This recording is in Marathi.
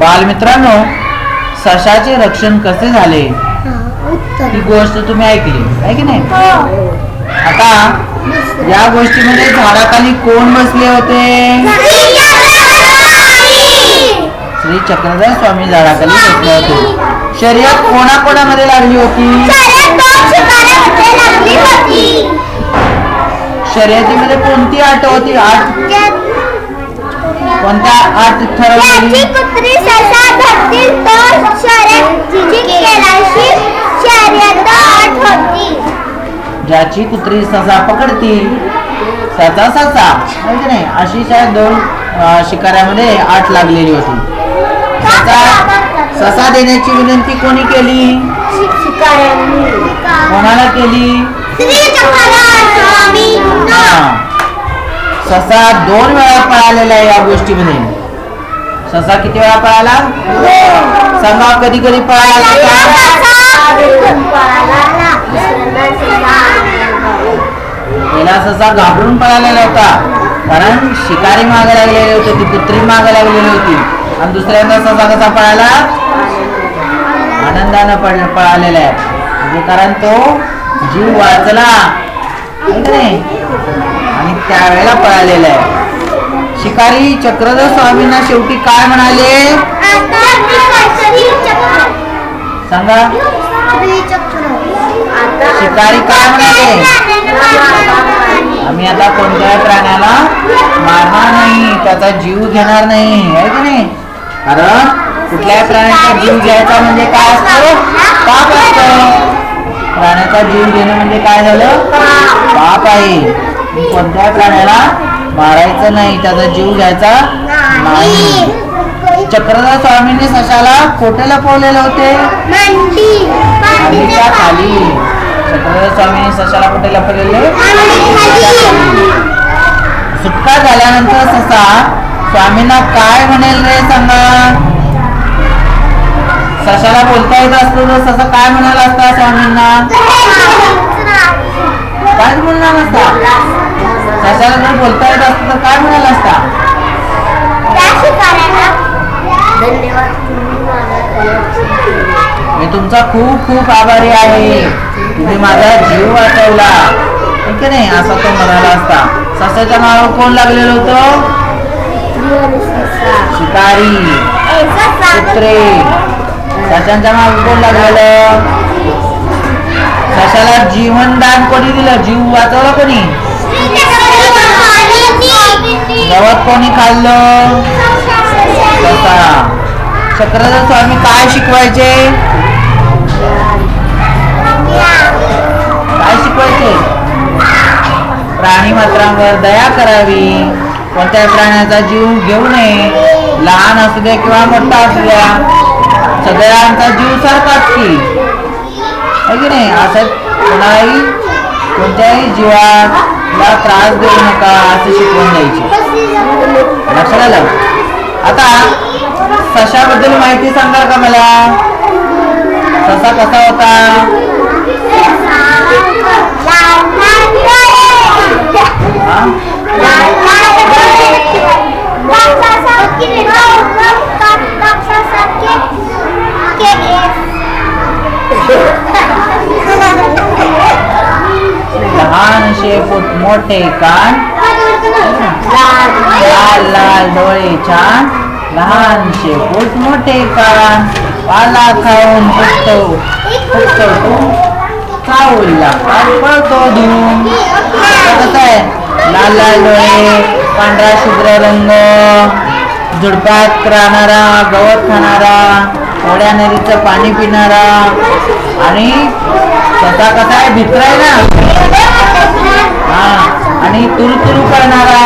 बालमित्रांनो सशाचे रक्षण कसे झाले? ही गोष्ट तुम्ही ऐकली आहे की नाही? आता या गोष्टीमध्ये झाडाखाली कोण बसले होते? श्री चक्रधर स्वामी झाडाखाली बसले होते. शर्यत कोणाकोणामध्ये लागली होती? शर्यतीमध्ये कोणती आट होती? आठ. कोणत्या आठ ठरवलेली कुत्री ससा धरतील तर शर्यत केल्याशी शर्यत आठ होती. ज्याची कुत्री ससा पकडतील त्याचा ससा आहे की नाही? अशी त्या दोन शिकाऱ्यामध्ये आठ लागलेली होती. ससा ससा देण्याची विनंती कोणी केली? कोणाला केली? हा. ससा दोन वेळा पळालेला आहे या गोष्टीमध्ये. ससा किती वेळा पळाला? सांगा कधी कधी पळाला? पहिला ससा घाबरून पळालेला होता. कारण शिकारी मागे लागलेली होती ती कुत्री मागे लागलेली होती. आणि दुसऱ्यांदा ससा कसा पळाला? आनंदानं पळ पळालेला आहे. म्हणजे कारण तो जीव वाचला. नाही? त्यावेळेला पळालेला आहे. शिकारी चक्रधर स्वामींना शेवटी काय म्हणाले? सांगा. शिकारी काय म्हणाले? आम्ही आता कोणत्याही प्राण्याला मारणार नाही? त्याचा जीव घेणार नाही. आहे की नाही? कारण कुठल्याही प्राण्याचा जीव घ्यायचा म्हणजे काय असतं? पाप असतं. प्राण्याचा जीव घेणं म्हणजे काय झालं? पाप आहे. कोणत्याही प्राण्याला मारायचं नाही? त्याचा जीव घ्यायचा नाही. चक्रधर स्वामींनी सशाला कोठे लपवलेले होते? खाली. चक्रधर स्वामींनी सशाला कुठे लपवलेले? सुटका झाल्यानंतर ससा स्वामींना काय म्हणेल रे सांगा? सशाला बोलता येत असतं तर ससा काय म्हणाला असता स्वामींना? काय म्हणणार असता सशाला जर बोलता येत असतं तर काय म्हणाला असता? मी तुमचा खूप खूप आभारी आहे. तुम्ही माझा जीव वाचवला. ठीक आहे नाही? असा तो म्हणाला असता. ससाच्या नावावर कोण लागलेलं होतं? शिकारी. कुत्रे सशांच्या मागे कोण लागलेलं? सशाला जीवनदान कोणी दिलं? जीव वाचवला कोणी? गवत कोणी खाल्लं? ससा चक्रधर स्वामी काय शिकवायचे? काय शिकवायचे? प्राणी मात्रांवर दया करावी. कोणत्या प्राण्याचा जीव घेऊ नये? लहान असू दे किंवा मोठा असू द्या. सगळ्यांचा जीव सारखाच की. नाही? असं कोणाही कोणत्याही जीवाला त्रास देऊ नका असं शिकवून द्यायची. लक्षात आलं? आता सशाबद्दल माहिती सांगाल का मला? ससा कसा होता? हा? मोठे कान. लाल. लाल डोळे छान. लहानशे फुट मोठे कान. पाला खाऊन फुटतो. फुटतो तू. चावला पळतो धूम कसं आहे. लाल लाल डोळे पांढरा शुभ्र रंग. झुडपात राहणारा गवत खाणारा ओढ्या नदीचं पाणी पिणारा. आणि स्वतः कसा आहे? भित्र आहे ना? आणि तुरु करणारा